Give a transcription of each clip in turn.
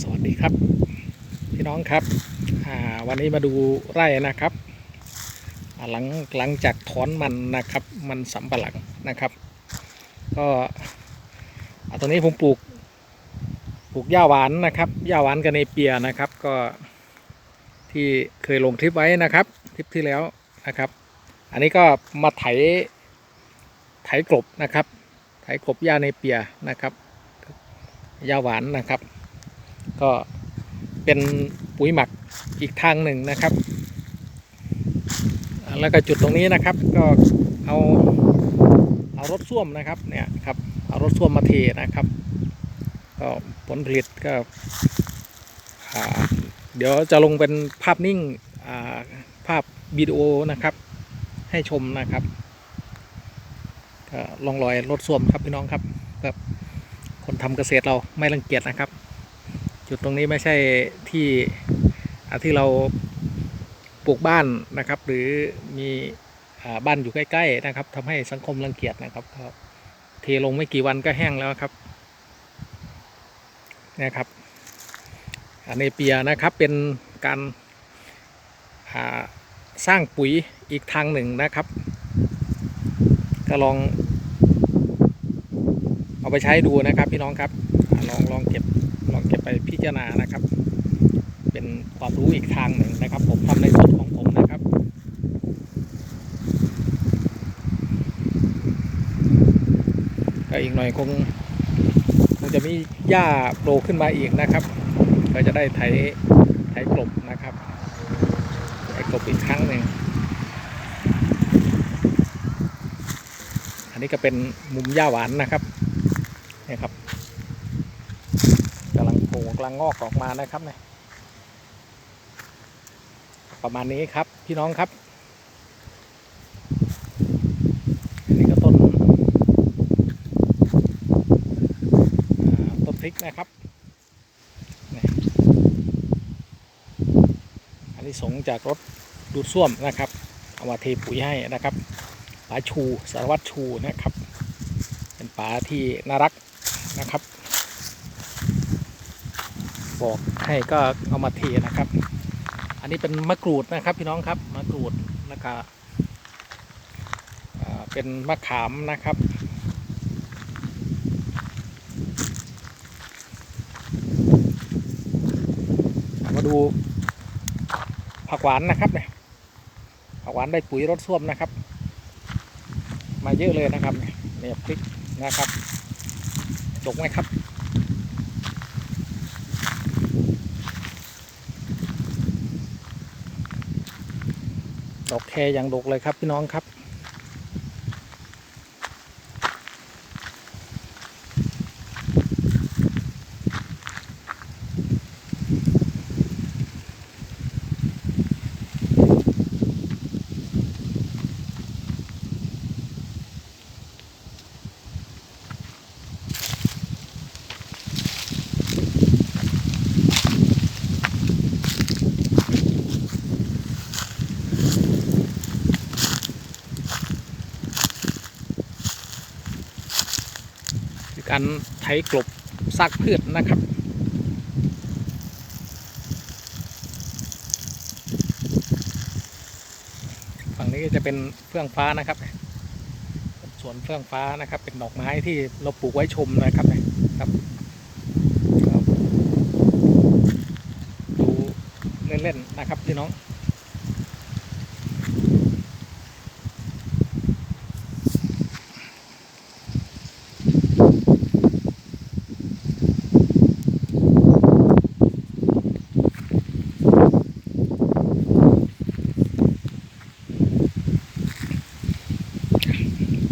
สวัสดีครับ พี่น้องครับวันนี้มาดูไร่นะครับ หลังหลังจากถอนมันนะครับ มันสำปะหลังนะครับ ก็ตรงนี้ผมปลูกปลูกหญ้าหวานนะครับหญ้าหวานกับเนเปียนะครับ ก็ที่เคยลงคลิปไว้นะครับคลิปที่แล้วนะครับ อันนี้ก็มาไถไถกลบนะครับ ไถกลบหญ้าเนเปียนะครับหญ้าหวานนะครับ ก็เป็นปุ๋ยหมักอีกทางหนึ่งนะครับ แล้วก็จุดตรงนี้นะครับ ก็เอาเอารถส้วมนะครับเนี่ยครับเอารถส้วมมาเทนะครับ ก็ผลผลิตก็เดี๋ยวจะลงเป็นภาพนิ่งาภาพวิดีโอนะครับ ให้ชมนะครับก็ลองรอยรถส้วมครับพี่น้องครับแบบคนทำเกษตรเราไม่รังเกียจนะครับ จุดตรงนี้ไม่ใช่ที่ที่เราปลูกบ้านนะครับ หรือมีอบ้านอยู่ใกล้ ๆ นะครับทำให้สังคมรังเกียจนะครับก็เทลงไม่กี่วันก็แห้งแล้วครับนะครับ อันนี้เปียนะครับเป็นการสร้างปุ๋ยอีกทางหนึ่งนะครับ ก็ลองเอาไปใช้ดูนะครับพี่น้องครับอลองลองเก็บ ลองเก็บไปพิจารณานะครับ เป็นความรู้อีกทางหนึ่งนะครับ ผมทำในส่วนของผมนะครับก็อีกหน่อยคงคงจะมีหญ้าโผล่ขึ้นมาอีกนะครับก็จะได้ไถไถกลบนะครับไถกลบอีกครั้งหนึ่งอันนี้ก็เป็นมุมหญ้าหวานนะครับนี่ครับ งกำลังงอกออกมานะครับเนี่ยประมาณนี้ครับพี่น้องครับอันนี้ก็ต้นต้นพริกนะครับอันนี้สงจากรถดูดซ่วมนะครับเอามาเทปุ๋ยให้นะครับป๋าชูสารวัตรชูนะครับ เป็นป๋าที่น่ารักนะครับ บอกให้ก็เอามาเทนะครับ อันนี้เป็นมะกรูดนะครับพี่น้องครับมะกรูดแล้วก็อ่าเป็นมะขามนะครับมาดูผักหวานนะครับเนี่ยผักหวานได้ปุ๋ยรถส้วมนะครับ มาเยอะเลยนะครับเนี่ยเนี่ยพริกนะครับดกไหมครับ ดอกแคอย่างดกเลยครับพี่น้องครับ การไถกลบซากพืชนะครับฝั่งนี้จะเป็นเฟื่องฟ้านะครับสวนเฟื่องฟ้านะครับ เป็นดอกไม้ที่เราปลูกไว้ชมนะครับนะครับดูเล่นๆนะครับพี่น้อง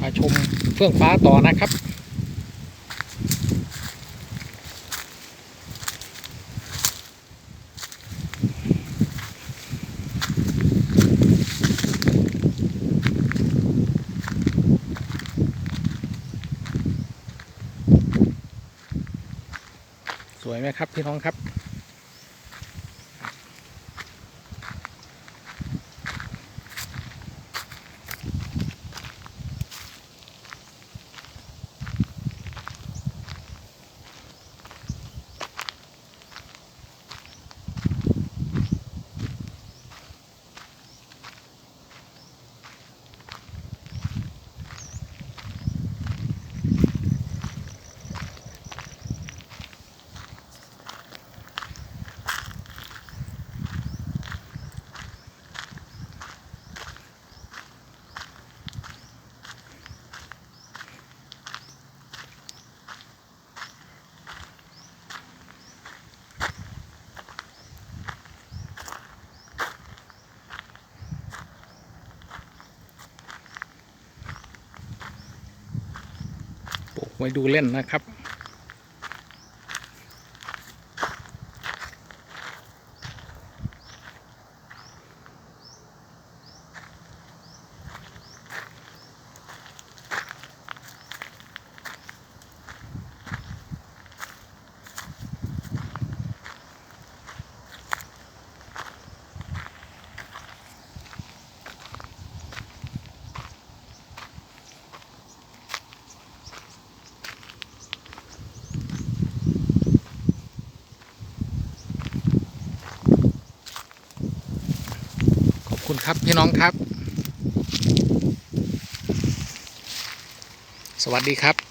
มาชมเฟื่องฟ้าต่อนะครับ สวยไหมครับพี่น้องครับ ไว้ดูเล่นนะครับ ครับพี่น้องครับ สวัสดีครับ